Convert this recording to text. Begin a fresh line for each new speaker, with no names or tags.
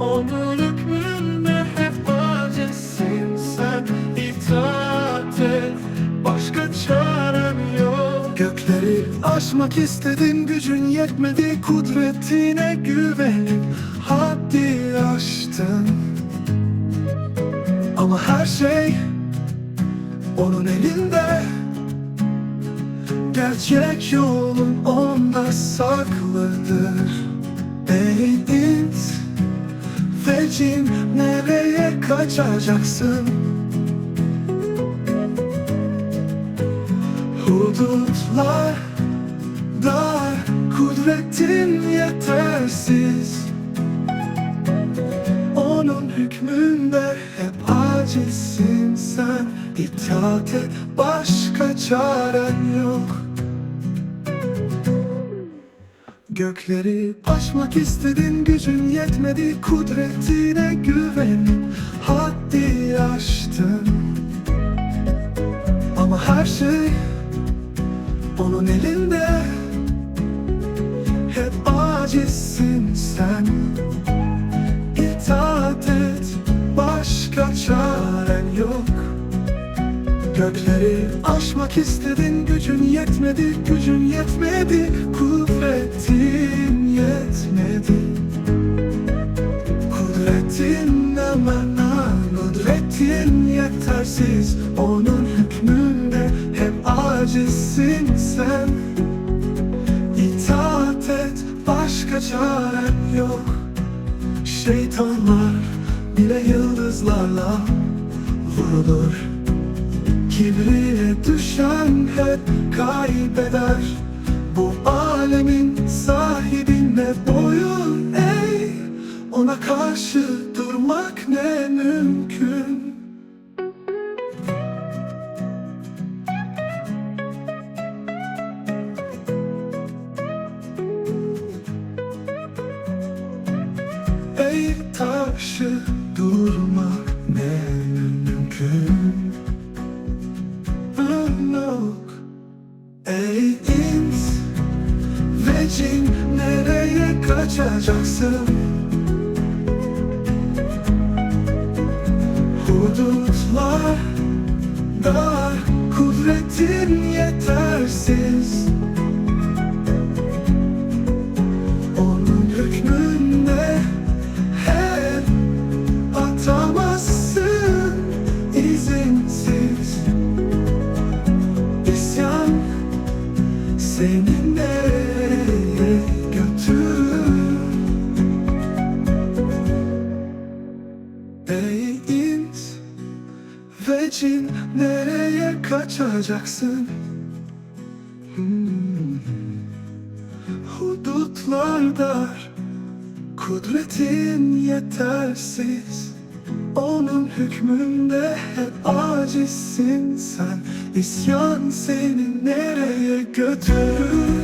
Onun hükmünde hep acizsin sen. İtaat et Başka çarem yok.
Gökleri aşmak istedin gücün yetmedi Kudretine güvenip haddi aştın. Ama her şey onun elinde. Gerçek yolun onda saklıdır nereye kaçacaksın? Hudutlar dar Kudretin yetersiz. Onun hükmünde hep acizsin sen. İtaat et başka çaren yok. Gökleri aşmak istedin gücün yetmedi Kudretine güvenip haddi Gökleri aşmak istedin Gücün yetmedi Gücün yetmedi Kuvvetin yetmedi. Kudretin aman ha, Kudretin yetersiz Onun hükmünde hep acizsin sen. İtaat et başka çaren yok. Şeytanlar bile yıldızlarla vurulur Kibriye düşen hep kaybeder. Bu alemin sahibine boyun? Eğ Ona karşı durmak ne mümkün? Ey taşı Ey ins ve cin nereye kaçacaksın? Hudutlar dar kudretin yetersiz seni nereye nereye kaçacaksın? Hmm. Hudutlar dar Kudretin yetersiz Onun hükmünde hep acizsin sen. İsyan seni nereye götürür